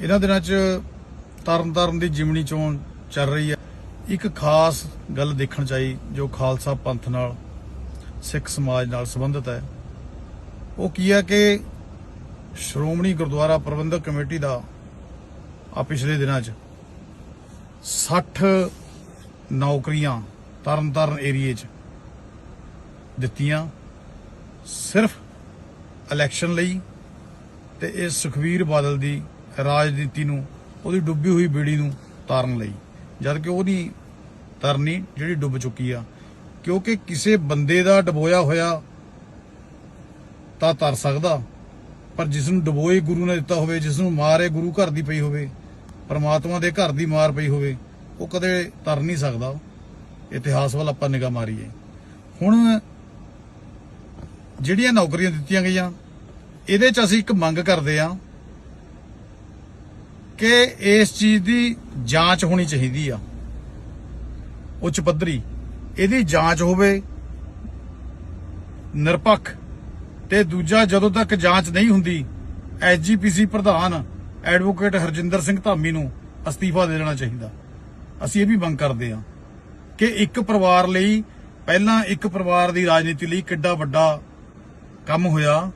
ਇਹਨਾਂ ਦਿਨਾਂ 'ਚ ਤਰਨਤਾਰਨ ਦੀ ਜਿਮਣੀ ਚੋਣ ਚੱਲ ਰਹੀ ਹੈ। ਇੱਕ ਖਾਸ ਗੱਲ ਦੇਖਣ ਚਾਹੀ ਜੋ ਖਾਲਸਾ ਪੰਥ ਨਾਲ, ਸਿੱਖ ਸਮਾਜ ਨਾਲ ਸੰਬੰਧਿਤ ਹੈ। ਉਹ ਕੀ ਹੈ ਕਿ ਸ਼੍ਰੋਮਣੀ ਗੁਰਦੁਆਰਾ ਪ੍ਰਬੰਧਕ ਕਮੇਟੀ ਦਾ ਆ ਪਿਛਲੇ ਦਿਨਾਂ 'ਚ 60 ਨੌਕਰੀਆਂ ਤਰਨਤਾਰਨ ਏਰੀਏ 'ਚ ਦਿੱਤੀਆਂ, ਸਿਰਫ ਇਲੈਕਸ਼ਨ ਲਈ ਤੇ ਇਹ ਸੁਖਵੀਰ ਬਾਦਲ ਦੀ ਰਾਜਨੀਤੀ ਨੂੰ, ਉਹਦੀ ਡੁੱਬੀ ਹੋਈ ਬੇੜੀ ਨੂੰ ਤਾਰਨ ਲਈ। ਜਦ ਕਿ ਉਹਦੀ ਤਰਨੀ ਜਿਹੜੀ ਡੁੱਬ ਚੁੱਕੀ ਆ। ਕਿਉਂਕਿ ਕਿਸੇ ਬੰਦੇ ਦਾ ਡਬੋਇਆ ਹੋਇਆ ਤਾਂ ਤਰ ਸਕਦਾ। ਪਰ ਜਿਸ ਨੂੰ ਡਬੋਏ ਗੁਰੂ ਨੇ ਦਿੱਤਾ ਹੋਵੇ ਜਿਸ ਨੂੰ ਮਾਰੇ ਗੁਰੂ ਘਰ ਦੀ ਪਈ ਹੋਵੇ, ਪਰਮਾਤਮਾ ਦੇ ਘਰ ਦੀ ਮਾਰ ਪਈ ਹੋਵੇ, ਉਹ ਕਦੇ ਤਰ ਨਹੀਂ ਸਕਦਾ। ਇਤਿਹਾਸ ਵੱਲ ਆਪਾਂ ਨਿਗਾਹ ਮਾਰੀਏ। ਹੁਣ ਜਿਹੜੀਆਂ ਨੌਕਰੀਆਂ ਦਿੱਤੀਆਂ ਗਈਆਂ, ਇਹਦੇ ਚ ਅਸੀਂ ਇੱਕ ਮੰਗ ਕਰਦੇ ਆ ਕਿ ਇਸ ਚੀਜ਼ ਦੀ ਜਾਂਚ ਹੋਣੀ ਚਾਹੀਦੀ ਆ। ਉੱਚ ਪੱਧਰੀ। ਇਹਦੀ ਜਾਂਚ ਹੋਵੇ, ਨਿਰਪੱਖ, ਤੇ ਦੂਜਾ ਜਦੋਂ ਤੱਕ ਜਾਂਚ ਨਹੀਂ ਹੁੰਦੀ ਐਸਜੀਪੀਸੀ ਪ੍ਰਧਾਨ ਐਡਵੋਕੇਟ ਹਰਜਿੰਦਰ ਸਿੰਘ ਧਾਮੀ ਨੂੰ ਅਸਤੀਫਾ ਦੇ ਦੇਣਾ ਚਾਹੀਦਾ। ਅਸੀਂ ਇਹ ਵੀ ਮੰਗ ਕਰਦੇ ਹਾਂ ਕਿ ਇੱਕ ਪਰਿਵਾਰ ਲਈ, ਪਹਿਲਾਂ ਇੱਕ ਪਰਿਵਾਰ ਦੀ ਰਾਜਨੀਤੀ ਲਈ ਕਿੱਡਾ ਵੱਡਾ ਕੰਮ ਹੋਇਆ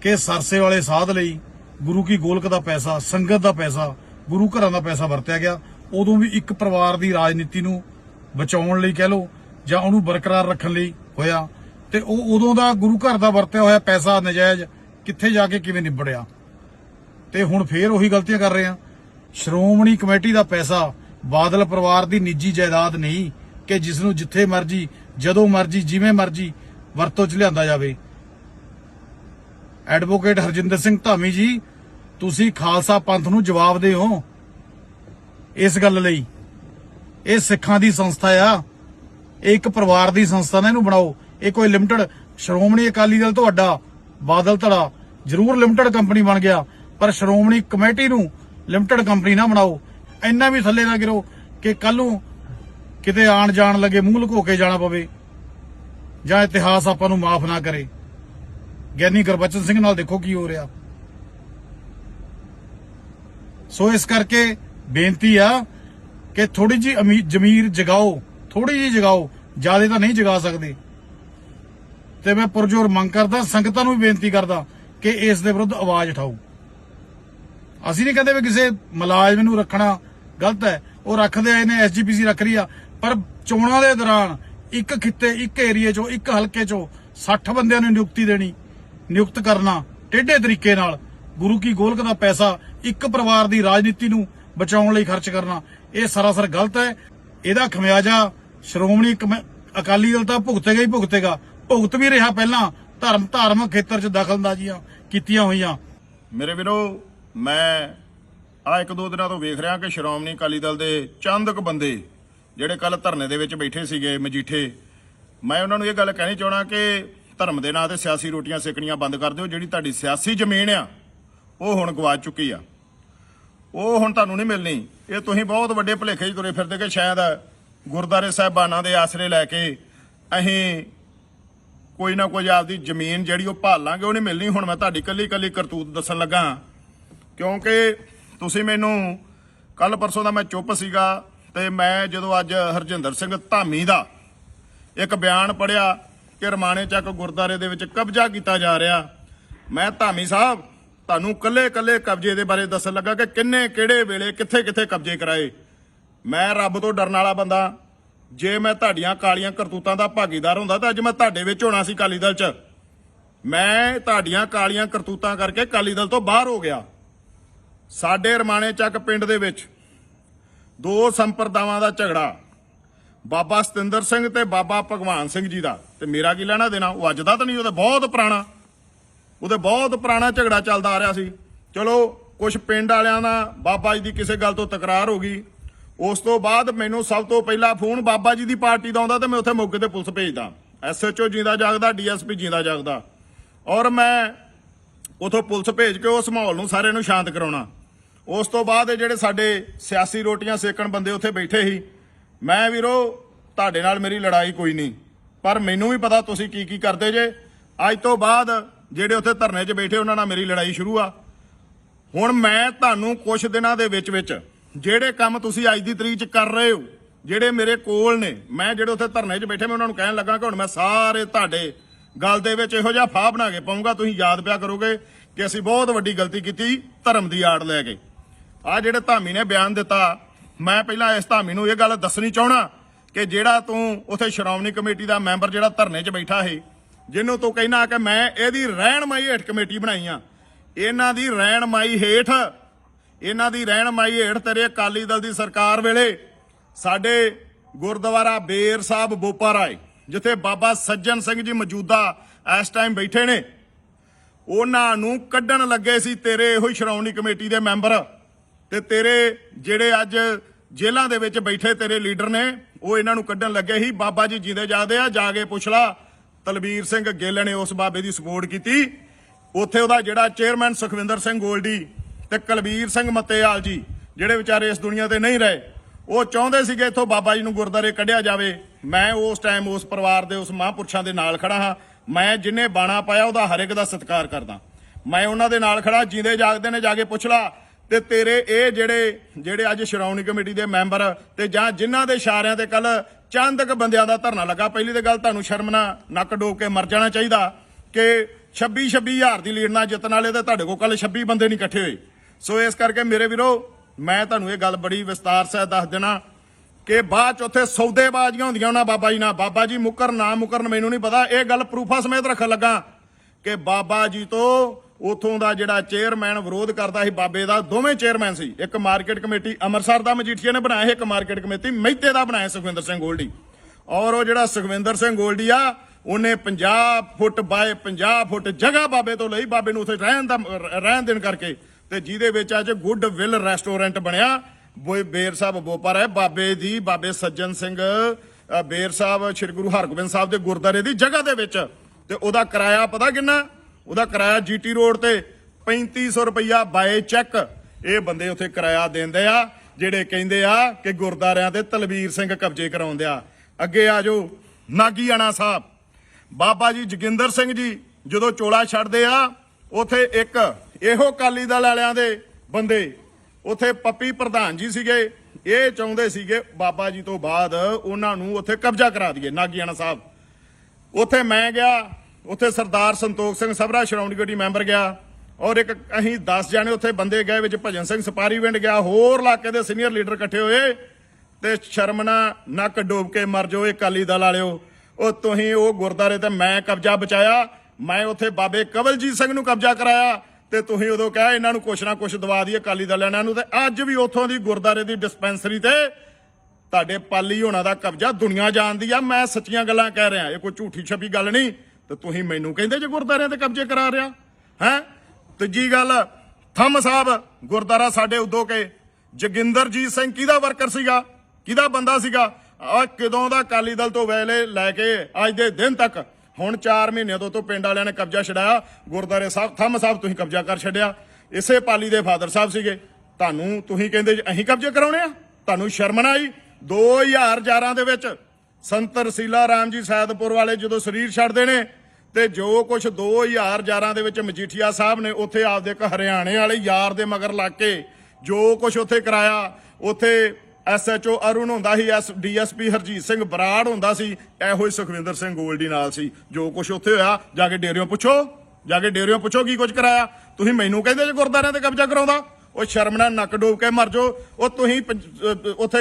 ਕਿ ਸਰਸੇ ਵਾਲੇ ਸਾਧ ਲਈ ਗੁਰੂ ਕੀ ਗੋਲਕ ਦਾ ਪੈਸਾ, ਸੰਗਤ ਦਾ ਪੈਸਾ ਗੁਰੂ ਘਰਾਂ ਦਾ ਪੈਸਾ ਵਰਤਿਆ ਗਿਆ, ਉਦੋਂ ਵੀ ਇੱਕ ਪਰਿਵਾਰ ਦੀ ਰਾਜਨੀਤੀ ਨੂੰ ਬਚਾਉਣ ਲਈ ਕਹਿ ਲਓ, ਜਾਂ ਉਹਨੂੰ ਬਰਕਰਾਰ ਰੱਖਣ ਲਈ ਹੋਇਆ। ਤੇ ਉਹ ਉਦੋਂ ਦਾ ਗੁਰੂ ਘਰ ਦਾ ਵਰਤਿਆ ਹੋਇਆ ਪੈਸਾ ਨਜਾਇਜ਼ ਕਿੱਥੇ ਜਾ ਕੇ ਕਿਵੇਂ ਨਿਬੜਿਆ? ਤੇ ਹੁਣ ਫੇਰ ਉਹੀ ਗਲਤੀਆਂ ਕਰ ਰਹੇ ਆ। ਸ਼੍ਰੋਮਣੀ ਕਮੇਟੀ ਦਾ ਪੈਸਾ ਬਾਦਲ ਪਰਿਵਾਰ ਦੀ ਨਿੱਜੀ ਜਾਇਦਾਦ ਨਹੀਂ ਕਿ ਜਿਸ ਨੂੰ ਜਿੱਥੇ ਮਰਜ਼ੀ, ਜਦੋਂ ਮਰਜ਼ੀ, ਜਿਵੇਂ ਮਰਜ਼ੀ ਵਰਤੋਂ ਚ ਲਿਆਂਦਾ ਜਾਵੇ। ਐਡਵੋਕੇਟ ਹਰਜਿੰਦਰ ਸਿੰਘ ਧਾਮੀ ਜੀ ਤੁਸੀਂ ਖਾਲਸਾ ਪੰਥ ਨੂੰ ਜਵਾਬ ਦਿਓ ਇਸ ਗੱਲ ਲਈ। ਇਹ ਸਿੱਖਾਂ ਦੀ ਸੰਸਥਾ ਆ। ਇਹ ਇੱਕ ਪਰਿਵਾਰ ਦੀ ਸੰਸਥਾ ਨਾ ਇਹਨੂੰ ਬਣਾਓ। ਇਹ ਕੋਈ ਲਿਮਟਿਡ ਸ਼੍ਰੋਮਣੀ ਅਕਾਲੀ ਦਲ ਤੁਹਾਡਾ, ਬਾਦਲ ਧੜਾ ਜ਼ਰੂਰ ਲਿਮਟਿਡ ਕੰਪਨੀ ਬਣ ਗਿਆ, ਪਰ ਸ਼੍ਰੋਮਣੀ ਕਮੇਟੀ ਨੂੰ ਲਿਮਟਿਡ ਕੰਪਨੀ ਨਾ ਬਣਾਓ। ਇੰਨਾ ਵੀ ਥੱਲੇ ਨਾ ਗਿਰੋ ਕਿ ਕੱਲ ਨੂੰ ਕਿਤੇ ਆਣ ਜਾਣ ਲੱਗੇ ਮੂੰਹ ਲੁਕੋ ਕੇ ਜਾਣਾ ਪਵੇ, ਜਾਂ ਇਤਿਹਾਸ ਆਪਾਂ ਨੂੰ ਮਾਫ ਨਾ ਕਰੇ। ਗਿਆਨੀ ਗੁਰਬਚਨ ਸਿੰਘ ਨਾਲ ਦੇਖੋ ਕੀ ਹੋ ਰਿਹਾ। ਸੋ ਇਸ ਕਰਕੇ ਬੇਨਤੀ ਆ ਕਿ ਥੋੜੀ ਜੀ ਜ਼ਮੀਰ ਜਗਾਓ, ਥੋੜੀ ਜੀ ਜਗਾਓ, ਜ਼ਿਆਦਾ ਤਾਂ ਨਹੀਂ ਜਗਾ ਸਕਦੇ। ਤੇ ਮੈਂ ਪੁਰਜੋਰ ਮੰਗ ਕਰਦਾ, ਸੰਗਤਾਂ ਨੂੰ ਵੀ ਬੇਨਤੀ ਕਰਦਾ ਕਿ ਇਸ ਦੇ ਵਿਰੁੱਧ ਆਵਾਜ਼ ਉਠਾਓ। ਅਸੀਂ ਨਹੀਂ ਕਹਿੰਦੇ ਵੀ ਕਿਸੇ ਮੁਲਾਜ਼ਮ ਨੂੰ ਰੱਖਣਾ ਗਲਤ ਹੈ, ਉਹ ਰੱਖਦੇ ਆਏ ਨੇ ਐਸਜੀਪੀਸੀ ਰੱਖ ਰਹੀ ਆ, ਪਰ ਚੋਣਾਂ ਦੇ ਦੌਰਾਨ ਇੱਕ ਖਿੱਤੇ, ਇੱਕ ਏਰੀਏ ਚੋਂ, ਇੱਕ ਹਲਕੇ ਚੋਂ 60 ਬੰਦਿਆਂ ਨੂੰ ਨਿਯੁਕਤੀ ਦੇਣੀ, ਨਿਯੁਕਤ ਕਰਨਾ, ਟੇਢੇ ਤਰੀਕੇ ਨਾਲ ਗੁਰੂ ਕੀ ਗੋਲਕ ਦਾ ਪੈਸਾ ਇੱਕ ਪਰਿਵਾਰ ਦੀ ਰਾਜਨੀਤੀ ਨੂੰ ਬਚਾਉਣ ਲਈ ਖਰਚ ਕਰਨਾ, ਇਹ ਸਰਾਸਰ ਗਲਤ ਹੈ। ਇਹਦਾ ਖਮਿਆਜਾ ਸ਼੍ਰੋਮਣੀ ਕਮੇ- ਅਕਾਲੀ ਦਲ ਤਾਂ ਭੁਗਤੇਗਾ ਹੀ ਭੁਗਤੇਗਾ। ਭੁਗਤ ਵੀ ਰਿਹਾ ਪਹਿਲਾਂ, ਧਰਮ, ਧਾਰਮਿਕ ਖੇਤਰ 'ਚ ਦਖਲਅੰਦਾਜ਼ੀਆਂ ਕੀਤੀਆਂ ਹੋਈਆਂ। ਮੇਰੇ ਵੀਰੋ, ਮੈਂ ਆ ਇੱਕ ਦੋ ਦਿਨਾਂ ਤੋਂ ਵੇਖ ਰਿਹਾ ਕਿ ਸ਼੍ਰੋਮਣੀ ਅਕਾਲੀ ਦਲ ਦੇ ਚੰਦਕ ਬੰਦੇ ਜਿਹੜੇ ਕੱਲ ਧਰਨੇ ਦੇ ਵਿੱਚ ਬੈਠੇ ਸੀਗੇ, ਮਜੀਠੇ, ਮੈਂ ਉਹਨਾਂ ਨੂੰ ਇਹ ਗੱਲ ਕਹਿਣੀ ਚਾਹਣਾ ਕਿ ਧਰਮ ਦੇ ਨਾਂ ਤੇ ਸਿਆਸੀ ਰੋਟੀਆਂ ਸੇਕਣੀਆਂ ਬੰਦ ਕਰ ਦਿਓ। ਜਿਹੜੀ ਤੁਹਾਡੀ ਸਿਆਸੀ ਜ਼ਮੀਨ ਆ ਉਹ ਹੁਣ ਗਵਾ ਚੁੱਕੀ ਆ। ਉਹ ਹੁਣ ਤੁਹਾਨੂੰ ਨਹੀਂ ਮਿਲਣੀ। ਇਹ ਤੁਸੀਂ ਬਹੁਤ ਵੱਡੇ ਭੁਲੇਖੇ 'ਚ ਤੁਰੇ ਫਿਰਦੇ ਕਿ ਸ਼ਾਇਦ ਗੁਰਦਾਰੇ ਸਾਹਿਬਾਨਾਂ ਦੇ ਆਸਰੇ ਲੈ ਕੇ ਅਸੀਂ ਕੋਈ ਨਾ ਕੋਈ ਆਪਦੀ ਜ਼ਮੀਨ ਜਿਹੜੀ ਉਹ ਭਾਲ ਲਾਂਗੇ, ਉਹ ਨਹੀਂ ਮਿਲਣੀ। ਹੁਣ ਮੈਂ ਤੁਹਾਡੀ ਕੱਲੀ ਕੱਲੀ ਕਰਤੂਤ ਦੱਸਣ ਲੱਗਾ ਕਿਉਂਕਿ ਤੁਸੀਂ ਮੈਨੂੰ ਕੱਲ ਪਰਸੋਂ ਦਾ ਮੈਂ ਚੁੱਪ ਸੀਗਾ ਤੇ ਮੈਂ ਜਦੋਂ ਅੱਜ ਹਰਜਿੰਦਰ ਸਿੰਘ ਧਾਮੀ ਦਾ ਇੱਕ ਬਿਆਨ ਪੜਿਆ ਕਿ ਰਮਾਣੇ ਚੱਕ ਗੁਰਦਾਰੇ ਦੇ ਵਿੱਚ ਕਬਜ਼ਾ ਕੀਤਾ ਜਾ ਰਿਹਾ, ਮੈਂ ਧਾਮੀ ਸਾਹਿਬ ਤੁਹਾਨੂੰ ਕੱਲੇ ਕੱਲੇ ਕਬਜ਼ੇ ਦੇ ਬਾਰੇ ਦੱਸਣ ਲੱਗਾ ਕਿ ਕਿੰਨੇ ਕਿਹੜੇ ਵੇਲੇ ਕਿੱਥੇ ਕਿੱਥੇ ਕਬਜ਼ੇ ਕਰਾਏ। ਮੈਂ ਰੱਬ ਤੋਂ ਡਰਨ ਵਾਲਾ ਬੰਦਾ। ਜੇ ਮੈਂ ਤੁਹਾਡੀਆਂ ਕਾਲੀਆਂ ਕਰਤੂਤਾਂ ਦਾ ਭਾਗੀਦਾਰ ਹੁੰਦਾ ਤਾਂ ਅੱਜ ਮੈਂ ਤੁਹਾਡੇ ਵਿੱਚ ਹੋਣਾ ਸੀ ਕਾਲੀ ਦਲ 'ਚ। ਮੈਂ ਤੁਹਾਡੀਆਂ ਕਾਲੀਆਂ ਕਰਤੂਤਾਂ ਕਰਕੇ ਕਾਲੀ ਦਲ ਤੋਂ ਬਾਹਰ ਹੋ ਗਿਆ। ਸਾਡੇ ਰਮਾਣੇ ਚੱਕ ਪਿੰਡ ਦੇ ਵਿੱਚ ਦੋ ਸੰਪਰਦਾਵਾਂ ਦਾ ਝਗੜਾ। ਬਾਬਾ ਸਤਿੰਦਰ ਸਿੰਘ ਤੇ ਬਾਬਾ ਭਗਵਾਨ ਸਿੰਘ ਜੀ ਦਾ। ਤੇ ਮੇਰਾ ਕੀ ਲੈਣਾ ਦੇਣਾ? ਉਹ ਅੱਜ ਦਾ ਤਾਂ ਨਹੀਂ ਉਹਦਾ ਬਹੁਤ ਪੁਰਾਣਾ। ਉਹਦੇ ਬਹੁਤ ਪੁਰਾਣਾ ਝਗੜਾ ਚੱਲਦਾ ਆ ਰਿਹਾ ਸੀ। ਚਲੋ ਕੁਝ ਪਿੰਡ ਵਾਲਿਆਂ ਦਾ ਬਾਬਾ ਜੀ ਦੀ ਕਿਸੇ ਗੱਲ ਤੋਂ ਤਕਰਾਰ ਹੋ ਗਈ। ਉਸ ਤੋਂ ਬਾਅਦ ਮੈਨੂੰ ਸਭ ਤੋਂ ਪਹਿਲਾਂ ਫੋਨ ਬਾਬਾ ਜੀ ਦੀ ਪਾਰਟੀ ਦਾ ਆਉਂਦਾ ਤੇ ਮੈਂ ਉੱਥੇ ਮੌਕੇ ਤੇ ਪੁਲਿਸ ਭੇਜਦਾ। ਐਸਐਚਓ ਜਿੰਦਾ ਜਾਗਦਾ ਡੀਐਸਪੀ ਜਿੰਦਾ ਜਾਗਦਾ। ਔਰ ਮੈਂ ਉਥੋਂ ਪੁਲਿਸ ਭੇਜ ਕੇ ਉਸ ਮਾਹੌਲ ਨੂੰ ਸਾਰਿਆਂ ਨੂੰ ਸ਼ਾਂਤ ਕਰਾਉਣਾ। ਉਸ ਤੋਂ ਬਾਅਦ ਇਹ ਜਿਹੜੇ ਸਾਡੇ ਸਿਆਸੀ ਰੋਟੀਆਂ ਸੇਕਣ ਬੰਦੇ ਉੱਥੇ ਬੈਠੇ ਸੀ, ਮੈਂ ਵੀਰੋ, ਤੁਹਾਡੇ ਨਾਲ ਮੇਰੀ ਲੜਾਈ ਕੋਈ ਨਹੀਂ। ਪਰ ਮੈਨੂੰ ਵੀ ਪਤਾ ਤੁਸੀਂ ਕੀ ਕੀ ਕਰਦੇ ਜੇ। ਅੱਜ ਤੋਂ ਬਾਅਦ ਜਿਹੜੇ ਉੱਥੇ ਧਰਨੇ 'ਚ ਬੈਠੇ, ਉਹਨਾਂ ਨਾਲ ਮੇਰੀ ਲੜਾਈ ਸ਼ੁਰੂ ਆ। ਹੁਣ ਮੈਂ ਤੁਹਾਨੂੰ ਕੁਝ ਦਿਨਾਂ ਦੇ ਵਿੱਚ ਵਿੱਚ ਜਿਹੜੇ ਕੰਮ ਤੁਸੀਂ ਅੱਜ ਦੀ ਤਰੀਕ 'ਚ ਕਰ ਰਹੇ ਹੋ, ਜਿਹੜੇ ਮੇਰੇ ਕੋਲ ਨੇ, ਮੈਂ ਜਿਹੜੇ ਉੱਥੇ ਧਰਨੇ 'ਚ ਬੈਠੇ, ਮੈਂ ਉਹਨਾਂ ਨੂੰ ਕਹਿਣ ਲੱਗਾ ਕਿ ਹੁਣ ਮੈਂ ਸਾਰੇ ਤੁਹਾਡੇ ਗੱਲ ਦੇ ਵਿੱਚ ਇਹੋ ਜਿਹਾ ਫਾਹ ਬਣਾ ਕੇ ਪਾਉਂਗਾ। ਤੁਸੀਂ ਯਾਦ ਪਿਆ ਕਰੋਗੇ ਕਿ ਅਸੀਂ ਬਹੁਤ ਵੱਡੀ ਗਲਤੀ ਕੀਤੀ ਧਰਮ ਦੀ ਆੜ ਲੈ ਕੇ। ਆ ਜਿਹੜੇ ਧਾਮੀ ਨੇ ਬਿਆਨ ਦਿੱਤਾ, ਮੈਂ ਪਹਿਲਾਂ ਇਸ ਧਾਮੀ ਨੂੰ ਇਹ ਗੱਲ ਦੱਸਣੀ ਚਾਹਣਾ ਕਿ ਜਿਹੜਾ ਤੂੰ ਉਥੇ ਸ਼੍ਰੋਮਣੀ ਕਮੇਟੀ ਦਾ ਮੈਂਬਰ ਜਿਹੜਾ ਧਰਨੇ 'ਚ ਬੈਠਾ ਹੈ ਜਿਹਨੂੰ ਤੂੰ ਕਹਿਣਾ ਕਿ ਮੈਂ ਇਹਦੀ ਰਹਿਣਮਾਈ ਹੇਠ ਕਮੇਟੀ ਬਣਾਈ ਆ। ਇਹਨਾਂ ਦੀ ਰਹਿਣਮਾਈ ਹੇਠ, ਇਹਨਾਂ ਦੀ ਰਹਿਣਮਾਈ ਹੇਠ ਤੇਰੇ ਅਕਾਲੀ ਦਲ ਦੀ ਸਰਕਾਰ ਵੇਲੇ ਸਾਡੇ ਗੁਰਦੁਆਰਾ ਬੇਰ ਸਾਹਿਬ ਬੋਪਾ ਰਾਏ, ਜਿੱਥੇ ਬਾਬਾ ਸੱਜਣ ਸਿੰਘ ਜੀ ਮੌਜੂਦਾ ਇਸ ਟਾਈਮ ਬੈਠੇ ਨੇ, ਉਹਨਾਂ ਨੂੰ ਕੱਢਣ ਲੱਗੇ ਸੀ ਤੇਰੇ ਇਹੋ ਹੀ ਸ਼੍ਰੋਮਣੀ ਕਮੇਟੀ ਦੇ ਮੈਂਬਰ ਤੇ ਤੇਰੇ ਜਿਹੜੇ ਅੱਜ ਜੇਲ੍ਹਾਂ ਦੇ ਵਿੱਚ ਬੈਠੇ ਤੇਰੇ ਲੀਡਰ ਨੇ, ਉਹ ਇਹਨਾਂ ਨੂੰ ਕੱਢਣ ਲੱਗੇ ਸੀ, ਬਾਬਾ ਜੀ ਜਿੰਦੇ ਜਾਦੇ ਆ, ਜਾ ਕੇ ਪੁੱਛ ਲਾ ਤਲਬੀਰ ਸਿੰਘ ਗਿੱਲ ਨੇ ਉਸ ਬਾਬੇ ਦੀ ਸਪੋਰਟ ਕੀਤੀ। ਉੱਥੇ ਉਹਦਾ ਜਿਹੜਾ ਚੇਅਰਮੈਨ ਸੁਖਵਿੰਦਰ ਸਿੰਘ ਗੋਲਡੀ ਤੇ ਕੁਲਬੀਰ ਸਿੰਘ ਮੱਤੇਵਾਲ ਜੀ, ਜਿਹੜੇ ਵਿਚਾਰੇ ਇਸ ਦੁਨੀਆ ਤੇ ਨਹੀਂ ਰਹੇ, ਉਹ ਚਾਹੁੰਦੇ ਸੀਗੇ ਇੱਥੋਂ ਬਾਬਾ ਜੀ ਨੂੰ ਗੁਰਦਾਰੇ ਕੱਢਿਆ ਜਾਵੇ। ਮੈਂ ਉਸ ਟਾਈਮ ਉਸ ਪਰਿਵਾਰ ਦੇ, ਉਸ ਮਹਾਂਪੁਰਸ਼ਾਂ ਦੇ ਨਾਲ ਖੜਾ ਹਾਂ। ਮੈਂ ਜਿੰਨੇ ਬਾਣਾ ਪਾਇਆ, ਉਹਦਾ ਹਰ ਇੱਕ ਦਾ ਸਤਿਕਾਰ ਕਰਦਾ। ਮੈਂ ਉਹਨਾਂ ਦੇ ਨਾਲ ਖੜਾ ਜਿੰਦੇ ਜਾਗਦੇ ਨੇ ਜਾ ਕੇ ਪੁੱਛ ਲਾ ਤੇ ਤੇਰੇ ਇਹ ਜਿਹੜੇ ਜਿਹੜੇ ਅੱਜ ਸ਼੍ਰੋਮਣੀ ਕਮੇਟੀ ਦੇ ਮੈਂਬਰ ਤੇ ਜਾਂ ਜਿਨ੍ਹਾਂ ਦੇ ਇਸ਼ਾਰਿਆਂ ਤੇ ਕੱਲ ਚੰਦਕ ਬੰਦਿਆਂ ਦਾ ਧਰਨਾ ਲੱਗਾ, ਪਹਿਲੀ ਤੇ ਗੱਲ ਤੁਹਾਨੂੰ ਸ਼ਰਮ ਨਾ ਨੱਕ ਡੋਬ ਕੇ ਮਰ ਜਾਣਾ ਚਾਹੀਦਾ ਕਿ 26 26000 ਦੀ ਲੀਡ ਨਾਲ ਜਿੱਤਣ ਵਾਲੇ ਤੇ ਤੁਹਾਡੇ ਕੋਲ ਕੱਲ 26 ਬੰਦੇ ਨਹੀਂ ਇਕੱਠੇ ਹੋਏ। ਸੋ ਇਸ ਕਰਕੇ ਮੇਰੇ ਵੀਰੋ, ਮੈਂ ਤੁਹਾਨੂੰ ਇਹ ਗੱਲ ਬੜੀ ਵਿਸਤਾਰ ਸਹਿਤ ਦੱਸ ਦੇਣਾ ਕਿ ਬਾਅਦ ਚ ਉੱਥੇ ਸੌਦੇਬਾਜ਼ੀਆਂ ਹੁੰਦੀਆਂ ਉਹਨਾਂ ਬਾਬਾ ਜੀ ਨਾਲ। ਬਾਬਾ ਜੀ ਮੁਕਰ, ਨਾ ਮੁਕਰਨ ਮੈਨੂੰ ਨਹੀਂ ਪਤਾ। ਇਹ ਗੱਲ ਪ੍ਰੂਫਾਂ ਸਮੇਤ ਰੱਖਣ ਲੱਗਾ ਕਿ ਬਾਬਾ ਜੀ ਤੋਂ ਉਥੋਂ ਦਾ ਜਿਹੜਾ ਚੇਅਰਮੈਨ ਵਿਰੋਧ ਕਰਦਾ ਸੀ ਬਾਬੇ ਦਾ ਦੋਵੇਂ ਚੇਅਰਮੈਨ ਸੀ। ਇੱਕ ਮਾਰਕੀਟ ਕਮੇਟੀ ਅੰਮ੍ਰਿਤਸਰ ਦਾ ਮਜੀਠੀਆ ਨੇ ਬਣਾਇਆ ਸੀ, ਇੱਕ ਮਾਰਕੀਟ ਕਮੇਟੀ ਮਹਿਤੇ ਦਾ ਬਣਾਇਆ ਸੁਖਵਿੰਦਰ ਸਿੰਘ ਗੋਲਡੀ। ਔਰ ਉਹ ਜਿਹੜਾ ਸੁਖਵਿੰਦਰ ਸਿੰਘ ਗੋਲਡੀ ਆ ਉਹਨੇ 50 ਫੁੱਟ ਬਾਏ 50 ਫੁੱਟ ਜਗ੍ਹਾ ਬਾਬੇ ਤੋਂ ਲਈ ਬਾਬੇ ਨੂੰ ਉੱਥੇ ਰਹਿਣ ਦਾ ਰਹਿਣ ਦੇਣ ਕਰਕੇ। ਤੇ ਜਿਹਦੇ ਵਿੱਚ ਅੱਜ ਗੁੱਡ ਵਿਲ ਰੈਸਟੋਰੈਂਟ ਬਣਿਆ। ਬੋਏ ਬੇਰ ਸਾਹਿਬ ਬੋਪਰ ਹੈ ਬਾਬੇ ਦੀ ਬਾਬੇ ਸੱਜਣ ਸਿੰਘ ਬੇਰ ਸਾਹਿਬ ਸ੍ਰੀ ਗੁਰੂ ਹਰਗੋਬਿੰਦ ਸਾਹਿਬ ਦੇ ਗੁਰਦਾਰੇ ਦੀ ਜਗ੍ਹਾ ਦੇ ਵਿੱਚ। ਤੇ ਉਹਦਾ ਕਿਰਾਇਆ ਪਤਾ ਕਿੰਨਾ? ਉਹਦਾ ਕਿਰਾਇਆ ਜੀਟੀ ਰੋਡ ਤੇ 3500 ਰੁਪਇਆ ਬਾਏ ਚੈੱਕ ਇਹ ਬੰਦੇ ਉੱਥੇ ਕਿਰਾਇਆ ਦਿੰਦੇ ਆ, ਜਿਹੜੇ ਕਹਿੰਦੇ ਆ ਕਿ ਗੁਰਦਾਰਿਆਂ ਤੇ ਤਲਵੀਰ ਸਿੰਘ ਕਬਜ਼ੇ ਕਰਾਉਂਦੇ ਆ। ਅੱਗੇ ਆ ਜਾਓ, ਨਾਗੀਆਣਾ ਸਾਹਿਬ। ਬਾਬਾ ਜੀ ਜੋਗਿੰਦਰ ਸਿੰਘ ਜੀ ਜਦੋਂ ਚੋਲਾ ਛੱਡਦੇ ਆ, ਉਥੇ ਇੱਕ ਇਹੋ ਕਾਲੀ ਦਲ ਵਾਲਿਆਂ ਦੇ ਬੰਦੇ, ਉਥੇ ਪੱਪੀ ਪ੍ਰਧਾਨ ਜੀ ਸੀਗੇ। ਇਹ ਚਾਹੁੰਦੇ ਸੀਗੇ ਬਾਬਾ ਜੀ ਤੋਂ ਬਾਅਦ ਉਹਨਾਂ ਨੂੰ ਉਥੇ ਕਬਜ਼ਾ ਕਰਾ ਦਈਏ, ਨਾਗੀਆਣਾ ਸਾਹਿਬ। ਉੱਥੇ ਮੈਂ ਗਿਆ ਉੱਥੇ ਸਰਦਾਰ ਸੰਤੋਖ ਸਿੰਘ ਸਭਰਾ ਸ਼੍ਰੋਮਣੀ ਕਮੇਟੀ ਮੈਂਬਰ ਗਿਆ ਔਰ ਇੱਕ ਅਸੀਂ 10 ਜਾਣੇ ਉੱਥੇ ਬੰਦੇ ਗਏ ਵਿੱਚ ਭਜਨ ਸਿੰਘ ਸਪਾਰੀ ਵਿੰਡ ਗਿਆ, ਹੋਰ ਇਲਾਕੇ ਦੇ ਸੀਨੀਅਰ ਲੀਡਰ ਇਕੱਠੇ ਹੋਏ ਤੇ ਸ਼ਰਮਨਾ ਨੱਕ ਡੋਬ ਕੇ ਮਰ ਜਾਓ, ਇਹ ਕਾਲੀ ਦਲ ਵਾਲਿਓ। ਉਹ ਤੁਸੀਂ, ਉਹ ਗੁਰਦਾਰੇ ਤੇ ਮੈਂ ਕਬਜ਼ਾ ਬਚਾਇਆ, ਮੈਂ ਉੱਥੇ ਬਾਬੇ ਕਵਲਜੀਤ ਸਿੰਘ ਨੂੰ ਕਬਜ਼ਾ ਕਰਾਇਆ ਤੇ ਤੁਸੀਂ ਉਦੋਂ ਕਿਹਾ ਇਹਨਾਂ ਨੂੰ ਕੁਛ ਨਾ ਕੁਛ ਦਵਾ ਦਈਏ ਕਾਲੀ ਦਲ ਵਾਲਿਆਂ ਨੂੰ ਤੇ ਅੱਜ ਵੀ ਉੱਥੋਂ ਦੀ ਗੁਰਦਾਰੇ ਦੀ ਡਿਸਪੈਂਸਰੀ ਤੇ ਤੁਹਾਡੇ ਪਾਲੀ ਹੋਣਾ ਦਾ ਕਬਜ਼ਾ ਦੁਨੀਆ ਜਾਣਦੀ ਆ, ਮੈਂ ਸੱਚੀਆਂ ਗੱਲਾਂ ਕਹਿ ਰਿਹਾ, ਇਹ ਕੋਈ ਝੂਠੀ ਛਪੀ ਗੱਲ ਨਹੀਂ। ਤੇ ਤੁਸੀਂ ਮੈਨੂੰ ਕਹਿੰਦੇ ਜੇ ਗੁਰਦਾਰਿਆਂ ਤੇ ਕਬਜ਼ੇ ਕਰਾ ਰਿਹਾ, ਹੈ? ਤੀਜੀ ਗੱਲ, ਥੰਮ ਸਾਹਿਬ ਗੁਰਦਾਰਾ ਸਾਡੇ ਉਦੋਂ ਕੇ ਜੋਗਿੰਦਰਜੀਤ ਸਿੰਘ ਕਿਹਦਾ ਵਰਕਰ ਸੀਗਾ? ਕਿਹਦਾ ਬੰਦਾ ਸੀਗਾ? ਆ ਕਿਦੋਂ ਦਾ ਅਕਾਲੀ ਦਲ ਤੋਂ ਵੇਲੇ ਲੈ ਕੇ ਅੱਜ ਦੇ ਦਿਨ ਤੱਕ, ਹੁਣ 4 ਮਹੀਨਿਆਂ ਤੋਂ ਤੋਂ ਪਿੰਡ ਵਾਲਿਆਂ ਨੇ ਕਬਜ਼ਾ ਛਡਾਇਆ ਗੁਰਦਾਰੇ ਸਾਹਿਬ, ਥੰਮ ਸਾਹਿਬ ਤੁਸੀਂ ਕਬਜ਼ਾ ਕਰ ਛੱਡਿਆ। ਇਸੇ ਪਾਲੀ ਦੇ ਫਾਦਰ ਸਾਹਿਬ ਸੀਗੇ। ਤੁਹਾਨੂੰ ਤੁਸੀਂ ਕਹਿੰਦੇ ਜੀ ਅਸੀਂ ਕਬਜ਼ੇ ਕਰਾਉਣੇ ਆ? ਤੁਹਾਨੂੰ ਸ਼ਰਮ ਨਾ ਆਈ? 2011 ਦੇ ਵਿੱਚ ਸੰਤ ਰਸੀਲਾ ਰਾਮ ਜੀ ਸੈਦਪੁਰ ਵਾਲੇ ਜਦੋਂ ਸਰੀਰ ਛੱਡਦੇ ਨੇ ਤੇ ਜੋ ਕੁਝ 2011 ਦੇ ਵਿੱਚ ਮਜੀਠੀਆ ਸਾਹਿਬ ਨੇ ਉੱਥੇ ਆਪਦੇ ਇੱਕ ਹਰਿਆਣੇ ਵਾਲੇ ਯਾਰ ਦੇ ਮਗਰ ਲੱਗ ਕੇ ਜੋ ਕੁਝ ਉੱਥੇ ਕਰਾਇਆ, ਉੱਥੇ ਐਸਐਚਓ ਅਰੁਣ ਹੁੰਦਾ ਸੀ ਐਸ ਡੀਐਸਪੀ ਹਰਜੀਤ ਸਿੰਘ ਬਰਾੜ ਹੁੰਦਾ ਸੀ, ਇਹੋ ਹੀ ਸੁਖਵਿੰਦਰ ਸਿੰਘ ਗੋਲਡੀ ਨਾਲ ਸੀ। ਜੋ ਕੁਝ ਉੱਥੇ ਹੋਇਆ, ਜਾ ਕੇ ਡੇਰਿਓਂ ਪੁੱਛੋ, ਜਾ ਕੇ ਡੇਰਿਓਂ ਪੁੱਛੋ ਕੀ ਕੁਝ ਕਰਾਇਆ। ਤੁਸੀਂ ਮੈਨੂੰ ਕਹਿੰਦੇ ਜੇ ਗੁਰਦਾਰਿਆਂ ਤੇ ਕਬਜ਼ਾ ਕਰਾਉਂਦਾ? ਉਹ ਸ਼ਰਮ ਨੱਕ ਡੋਬ ਕੇ ਮਰ ਜਾਓ। ਉਹ ਤੁਸੀਂ ਪੰਜ- ਉੱਥੇ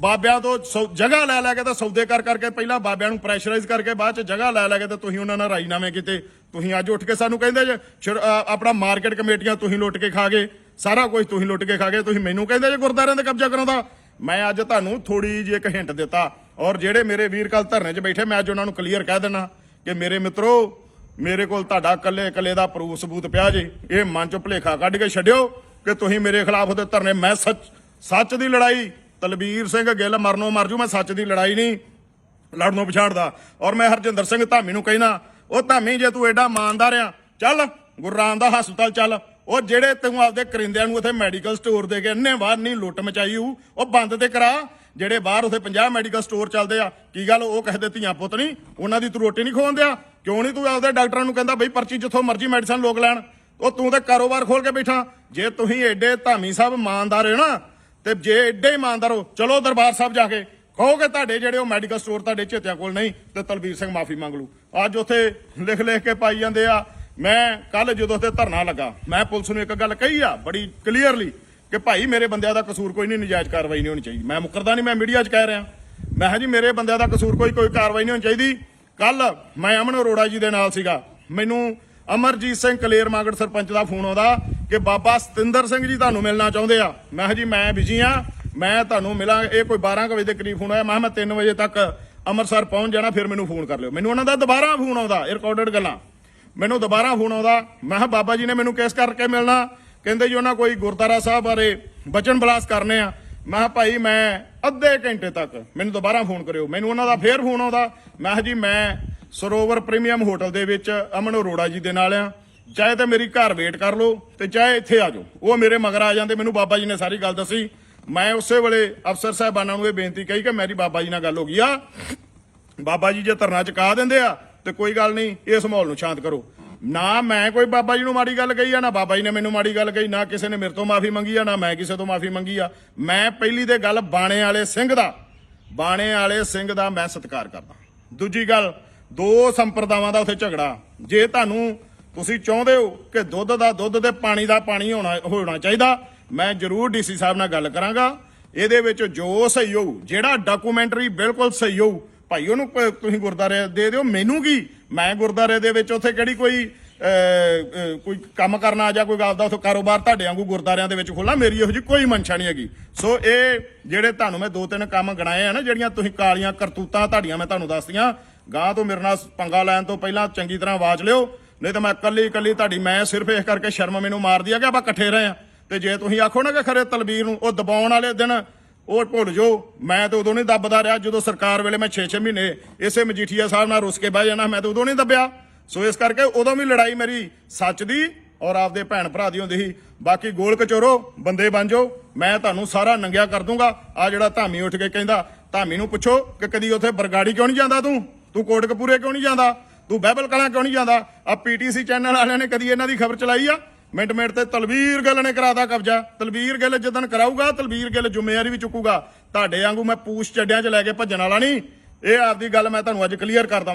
ਬਾਬਿਆਂ ਤੋਂ ਸੌ- ਜਗ੍ਹਾ ਲੈ ਲੈ ਕੇ ਤਾਂ ਸੌਦੇ ਕਰ ਕਰਕੇ ਪਹਿਲਾਂ ਬਾਬਿਆਂ ਨੂੰ ਪ੍ਰੈਸ਼ਰਾਈਜ਼ ਕਰਕੇ ਬਾਅਦ ਚ ਜਗ੍ਹਾ ਲੈ ਲੈ ਕੇ ਤਾਂ ਤੁਸੀਂ ਉਹਨਾਂ ਨਾਲ ਰਾਜੀਨਾਮੇ ਕੀਤੇ। ਤੁਸੀਂ ਅੱਜ ਉੱਠ ਕੇ ਸਾਨੂੰ ਕਹਿੰਦੇ ਜੇ ਸ਼ਰ- ਆਪਣਾ ਮਾਰਕੀਟ ਕਮੇਟੀਆਂ ਤੁਸੀਂ ਲੁੱਟ ਕੇ ਖਾ ਗਏ, ਸਾਰਾ ਕੁਝ ਤੁਸੀਂ ਲੁੱਟ ਕੇ ਖਾ ਗਏ, ਤੁਸੀਂ ਮੈਨੂੰ ਕਹਿੰਦੇ ਜੇ ਗੁਰਦਾਰਿਆਂ ਦੇ ਕਬਜ਼ਾ ਕਰਾਉਂਦਾ? ਮੈਂ ਅੱਜ ਤੁਹਾਨੂੰ ਥੋੜੀ ਜਿਹੀ ਇੱਕ ਹਿੰਟ ਦਿੱਤਾ। ਔਰ ਜਿਹੜੇ ਮੇਰੇ ਵੀਰ ਕੱਲ ਧਰਨੇ 'ਚ ਬੈਠੇ, ਮੈਂ ਅੱਜ ਉਹਨਾਂ ਨੂੰ ਕਲੀਅਰ ਕਹਿ ਦੇਣਾ ਕਿ ਮੇਰੇ ਮਿੱਤਰੋ, ਮੇਰੇ ਕੋਲ ਤੁਹਾਡਾ ਕੱਲੇ ਇਕੱਲੇ ਦਾ ਪ੍ਰੂਫ ਸਬੂਤ ਪਿਆ ਜੇ। ਇਹ ਮਨ ਚ ਭੁਲੇਖਾ ਕੱਢ ਕੇ ਛੱਡਿਓ ਕਿ ਤੁਸੀਂ ਮੇਰੇ ਖਿਲਾਫ ਉਹਦੇ ਧਰਨੇ। ਮੈਂ ਸੱਚ ਸੱਚ ਦੀ ਲੜਾਈ ਤਲਬੀਰ ਸਿੰਘ ਗਿੱਲ ਮਰਨੋਂ ਮਰ ਜੂ, ਮੈਂ ਸੱਚ ਦੀ ਲੜਾਈ ਨਹੀਂ ਲੜਨੋਂ ਪਛਾੜਦਾ। ਔਰ ਮੈਂ ਹਰਜਿੰਦਰ ਸਿੰਘ ਧਾਮੀ ਨੂੰ ਕਹਿਣਾ ਉਹ ਧਾਮੀ, ਜੇ ਤੂੰ ਐਡਾ ਇਮਾਨਦਾਰ ਆ, ਚੱਲ, ਗੁਰੂ ਰਾਮਦਾਸ ਹਸਪਤਾਲ ਚੱਲ। ਉਹ ਜਿਹੜੇ ਤੂੰ ਆਪਦੇ ਕਰਿੰਦਿਆਂ ਨੂੰ ਉੱਥੇ ਮੈਡੀਕਲ ਸਟੋਰ ਦੇ ਕੇ ਇੰਨੇ ਬਾਹਰ ਨਹੀਂ ਲੁੱਟ ਮਚਾਈ ਹੋਊ, ਉਹ ਬੰਦ ਤੇ ਕਰਾ। ਜਿਹੜੇ ਬਾਹਰ ਉੱਥੇ 50 ਮੈਡੀਕਲ ਸਟੋਰ ਚੱਲਦੇ ਆ, ਕੀ ਗੱਲ, ਉਹ ਕਹਦੇ ਧੀਆਂ ਪੁੱਤ ਨਹੀਂ? ਉਹਨਾਂ ਦੀ ਤੂੰ ਰੋਟੀ ਨਹੀਂ ਖਵਾਉਂਦਿਆ? ਕਿਉਂ ਨਹੀਂ ਤੂੰ ਆਪਦੇ ਡਾਕਟਰਾਂ ਨੂੰ ਕਹਿੰਦਾ, ਬਈ ਪਰਚੀ ਜਿੱਥੋਂ ਮਰਜ਼ੀ ਮੈਡੀਸਨ ਲੋਕ ਲੈਣ? ਉਹ ਤੂੰ ਤਾਂ ਕਾਰੋਬਾਰ ਖੋਲ ਕੇ ਬੈਠਾ। ਜੇ ਤੁਸੀਂ ਐਡੇ ਧਾਮੀ ਸਾਹਿਬ ਇਮਾਨਦਾਰ ਹੋ ਨਾ ਤੇ ਜੇ ਐਡੇ ਇਮਾਨਦਾਰ ਹੋ, ਚਲੋ ਦਰਬਾਰ ਸਾਹਿਬ ਜਾ ਕੇ। ਕਹੋਗੇ ਤੁਹਾਡੇ ਜਿਹੜੇ ਉਹ ਮੈਡੀਕਲ ਸਟੋਰ ਤੁਹਾਡੇ ਚੇਤਿਆਂ ਕੋਲ ਨਹੀਂ, ਤੇ ਤਲਬੀਰ ਸਿੰਘ ਮਾਫੀ ਮੰਗ ਲੂ ਅੱਜ ਉੱਥੇ ਲਿਖ ਲਿਖ ਕੇ ਪਾਈ ਜਾਂਦੇ ਆ। ਮੈਂ ਕੱਲ ਜਦੋਂ ਉੱਥੇ ਧਰਨਾ ਲੱਗਾ, ਮੈਂ ਪੁਲਿਸ ਨੂੰ ਇੱਕ ਗੱਲ ਕਹੀ ਆ, ਬੜੀ ਕਲੀਅਰਲੀ ਕਿ ਭਾਈ ਮੇਰੇ ਬੰਦਿਆਂ ਦਾ ਕਸੂਰ ਕੋਈ ਨਹੀਂ, ਨਜਾਇਜ਼ ਕਾਰਵਾਈ ਨਹੀਂ ਹੋਣੀ ਚਾਹੀਦੀ। ਮੈਂ ਮੁਕਰਦਾ ਨਹੀਂ, ਮੈਂ ਮੀਡੀਆ 'ਚ ਕਹਿ ਰਿਹਾ। ਮੈਂ ਕਿਹਾ ਜੀ, ਮੇਰੇ ਬੰਦਿਆਂ ਦਾ ਕਸੂਰ ਕੋਈ ਕੋਈ ਕਾਰਵਾਈ ਨਹੀਂ ਹੋਣੀ ਚਾਹੀਦੀ। ਕੱਲ ਮੈਂ ਅਮਨ ਅਰੋੜਾ ਜੀ ਦੇ ਨਾਲ ਸੀਗਾ। ਮੈਨੂੰ ਅਮਰਜੀਤ ਸਿੰਘ ਕਲੇਰ ਮਾਗੜ ਸਰਪੰਚ ਦਾ ਫੋਨ ਆਉਂਦਾ ਕਿ ਬਾਬਾ ਸਤਿੰਦਰ ਸਿੰਘ ਜੀ ਤੁਹਾਨੂੰ ਮਿਲਣਾ ਚਾਹੁੰਦੇ ਆ। ਮੈਂ ਕਿਹਾ ਜੀ, ਮੈਂ ਬਿਜ਼ੀ ਆ। ਮੈਂ ਤੁਹਾਨੂੰ ਮਿਲਾਂ ਇਹ ਕੋਈ 12 ਕੁ ਵਜੇ ਦੇ ਕਰੀਬ ਫੋਨ ਆਇਆ ਮੈਂ ਕਿਹਾ ਮੈਂ 3 ਵਜੇ ਤੱਕ ਅੰਮ੍ਰਿਤਸਰ ਪਹੁੰਚ ਜਾਣਾ, ਫਿਰ ਮੈਨੂੰ ਫੋਨ ਕਰ ਲਿਓ। ਮੈਨੂੰ ਉਹਨਾਂ ਦਾ ਦੁਬਾਰਾ ਫੋਨ ਆਉਂਦਾ, ਇਹ ਰਿਕਾਰਡਡ ਗੱਲਾਂ। ਮੈਨੂੰ ਦੁਬਾਰਾ ਫੋਨ ਆਉਂਦਾ। ਮੈਂ ਕਿਹਾ, ਬਾਬਾ ਜੀ ਨੇ ਮੈਨੂੰ ਕਿਸ ਕਰਕੇ ਮਿਲਣਾ? ਕਹਿੰਦੇ ਜੀ, ਉਹਨਾਂ ਕੋਈ ਗੁਰਦਾਰਾ ਸਾਹਿਬ ਬਾਰੇ ਬਚਨ ਬਲਾਸ ਕਰਨੇ ਆ। ਮੈਂ ਕਿਹਾ, ਭਾਈ, ਮੈਂ ਅੱਧੇ ਘੰਟੇ ਤੱਕ ਮੈਨੂੰ ਦੁਬਾਰਾ ਫੋਨ ਕਰਿਓ। ਮੈਨੂੰ ਉਹਨਾਂ ਦਾ ਫੇਰ ਫੋਨ ਆਉਂਦਾ। ਮੈਂ ਕਿਹਾ ਜੀ, ਮੈਂ ਸਰੋਵਰ ਪ੍ਰੀਮੀਅਮ ਹੋਟਲ ਦੇ ਵਿੱਚ ਅਮਨ ਅਰੋੜਾ ਜੀ ਦੇ ਨਾਲ ਆ। ਚਾਹੇ ਤਾਂ ਮੇਰੀ ਘਰ ਵੇਟ ਕਰ ਲਓ ਤੇ ਚਾਹੇ ਇੱਥੇ ਆ ਜਾਓ। ਉਹ ਮੇਰੇ ਮਗਰ ਆ ਜਾਂਦੇ, ਮੈਨੂੰ ਬਾਬਾ ਜੀ ਨੇ ਸਾਰੀ ਗੱਲ ਦੱਸੀ। ਮੈਂ ਉਸੇ ਵੇਲੇ ਅਫਸਰ ਸਾਹਿਬਾਨਾਂ ਨੂੰ ਇਹ ਬੇਨਤੀ ਕਹੀ ਕਿ ਮੇਰੀ ਬਾਬਾ ਜੀ ਨਾਲ ਗੱਲ ਹੋ ਗਈ ਆ। ਬਾਬਾ ਜੀ ਜੇ ਧਰਨਾ ਚੁਕਾ ਦਿੰਦੇ ਆ, ਤੇ ਕੋਈ ਗੱਲ ਨਹੀਂ, ਇਸ ਮਾਹੌਲ ਨੂੰ ਸ਼ਾਂਤ ਕਰੋ। ਨਾ ਮੈਂ ਕੋਈ ਬਾਬਾ ਜੀ ਨੂੰ ਮਾੜੀ ਗੱਲ ਕਹੀ ਆ, ਨਾ ਬਾਬਾ ਜੀ ਨੇ ਮੈਨੂੰ ਮਾੜੀ ਗੱਲ ਕਹੀ, ਨਾ ਕਿਸੇ ਨੇ ਮੇਰੇ ਤੋਂ ਮਾਫੀ ਮੰਗੀ ਆ, ਨਾ ਮੈਂ ਕਿਸੇ ਤੋਂ ਮਾਫੀ ਮੰਗੀ ਆ। ਮੈਂ ਪਹਿਲੀ ਤੇ ਗੱਲ ਬਾਣੇ ਵਾਲੇ ਸਿੰਘ ਦਾ ਬਾਣੇ ਵਾਲੇ ਸਿੰਘ ਦਾ ਮੈਂ ਸਤਿਕਾਰ ਕਰਦਾ। ਦੂਜੀ ਗੱਲ, ਦੋ ਸੰਪਰਦਾਵਾਂ ਦਾ ਉੱਥੇ ਝਗੜਾ। ਜੇ ਤੁਹਾਨੂੰ ਤੁਸੀਂ ਚਾਹੁੰਦੇ ਹੋ ਕਿ ਦੁੱਧ ਦਾ ਦੁੱਧ ਤੇ ਪਾਣੀ ਦਾ ਪਾਣੀ ਹੋਣਾ ਹੋਣਾ ਚਾਹੀਦਾ, ਮੈਂ ਜ਼ਰੂਰ ਡੀਸੀ ਸਾਹਿਬ ਨਾਲ ਗੱਲ ਕਰਾਂਗਾ। ਇਹਦੇ ਵਿੱਚ ਜੋ ਸਹੀ ਹੋਊ, ਜਿਹੜਾ ਡਾਕੂਮੈਂਟਰੀ ਬਿਲਕੁਲ ਸਹੀ ਹੋਊ, ਭਾਈ ਉਹਨੂੰ ਤੁਸੀਂ ਗੁਰਦਾਰੇ ਦੇ ਦਿਓ, ਮੈਨੂੰ ਕੀ? ਮੈਂ ਗੁਰਦਾਰੇ ਦੇ ਵਿੱਚ ਉੱਥੇ ਕਿਹੜੀ ਕੋਈ ਕੋਈ ਕੰਮ ਕਰਨਾ ਜਾਂ ਕੋਈ ਆਪਦਾ ਉੱਥੇ ਕਾਰੋਬਾਰ ਤੁਹਾਡੇ ਵਾਂਗੂ ਗੁਰਦਾਰਿਆਂ ਦੇ ਵਿੱਚ ਖੋਲਾਂ ਮੇਰੀ ਇਹੋ ਜਿਹੀ ਕੋਈ ਮਨਸ਼ਾ ਨਹੀਂ ਹੈਗੀ। ਸੋ ਇਹ ਜਿਹੜੇ ਤੁਹਾਨੂੰ ਮੈਂ ਦੋ ਤਿੰਨ ਕੰਮ ਗਣਾਏ ਆ ਨਾ, ਜਿਹੜੀਆਂ ਤੁਸੀਂ ਕਾਲੀਆਂ ਕਰਤੂਤਾਂ ਤੁਹਾਡੀਆਂ ਮੈਂ ਤੁਹਾਨੂੰ ਦੱਸਦੀਆਂ ਗਾਂ ਤੋਂ ਮੇਰੇ ਨਾਲ ਪੰਗਾ ਲੈਣ ਤੋਂ ਪਹਿਲਾਂ ਚੰਗੀ ਤਰ੍ਹਾਂ ਆਵਾਜ਼ ਲਿਓ। ਨਹੀਂ ਤਾਂ ਮੈਂ ਕੱਲੀ ਕੱਲੀ ਤੁਹਾਡੀ ਮੈਂ ਸਿਰਫ ਇਸ ਕਰਕੇ ਸ਼ਰਮ ਮੈਨੂੰ ਮਾਰਦੀ ਆ ਕਿ ਆਪਾਂ ਇਕੱਠੇ ਰਹੇ ਆ। ਤੇ ਜੇ ਤੁਸੀਂ ਆਖੋ ਨਾ ਕਿ ਖਰੇ ਤਲਬੀਰ ਨੂੰ ਉਹ ਦਬਾਉਣ ਵਾਲੇ ਦਿਨ ਉਹ ਭੁੱਲ ਜਾਓ, ਮੈਂ ਤਾਂ ਉਦੋਂ ਨਹੀਂ ਦੱਬਦਾ ਰਿਹਾ ਜਦੋਂ ਸਰਕਾਰ ਵੇਲੇ ਮੈਂ 6-6 ਮਹੀਨੇ ਇਸੇ ਮਜੀਠੀਆ ਸਾਹਿਬ ਨਾਲ ਰੁੱਸ ਕੇ ਬਹਿ ਜਾਣਾ, ਮੈਂ ਤਾਂ ਉਦੋਂ ਨਹੀਂ ਦੱਬਿਆ। ਸੋ ਇਸ ਕਰਕੇ ਉਦੋਂ ਵੀ ਲੜਾਈ ਮੇਰੀ ਸੱਚ ਦੀ ਔਰ ਆਪਦੇ ਭੈਣ ਭਰਾ ਦੀ ਹੁੰਦੀ ਸੀ। ਬਾਕੀ ਗੋਲ ਕਚੋਰੋ, ਬੰਦੇ ਬਣ ਜਾਓ, ਮੈਂ ਤੁਹਾਨੂੰ ਸਾਰਾ ਨੰਗਿਆ ਕਰ ਦੂੰਗਾ। ਆ ਜਿਹੜਾ ਧਾਮੀ ਉੱਠ ਕੇ ਕਹਿੰਦਾ, ਧਾਮੀ ਨੂੰ ਪੁੱਛੋ ਕਿ ਕਦੀ ਉੱਥੇ ਬਰਗਾੜੀ ਕਿਉਂ ਨਹੀਂ ਜਾਂਦਾ ਤੂੰ? ਤੂੰ ਕੋਟਕਪੂਰੇ ਕਿਉਂ ਨਹੀਂ ਜਾਂਦਾ? ਤੂੰ ਬਹਿਬਲ ਕਲਾਂ ਕਿਉਂ ਨਹੀਂ ਜਾਂਦਾ? ਆ ਪੀਟੀਸੀ ਚੈਨਲ ਵਾਲਿਆਂ ਨੇ ਕਦੀ ਇਹਨਾਂ ਦੀ ਖਬਰ ਚਲਾਈ ਆ? ਮਿੰਟ ਮਿੰਟ ਤੇ ਤਲਵੀਰ ਗਿੱਲ ਨੇ ਕਰਾਦਾ ਕਬਜ਼ਾ। ਤਲਵੀਰ ਗਿੱਲ ਜਦੋਂ ਕਰਾਊਗਾ, ਤਲਵੀਰ ਗਿੱਲ ਜ਼ਿੰਮੇਵਾਰੀ ਵੀ ਚੁੱਕੂਗਾ। ਤੁਹਾਡੇ ਵਾਂਗੂ ਮੈਂ ਪੂਛ ਚੱਡਿਆਂ 'ਚ ਲੈ ਕੇ ਭੱਜਣ ਵਾਲਾ ਨਹੀਂ। ਇਹ ਆਪਦੀ ਗੱਲ ਮੈਂ ਤੁਹਾਨੂੰ ਅੱਜ ਕਲੀਅਰ ਕਰ ਦਵਾਂ।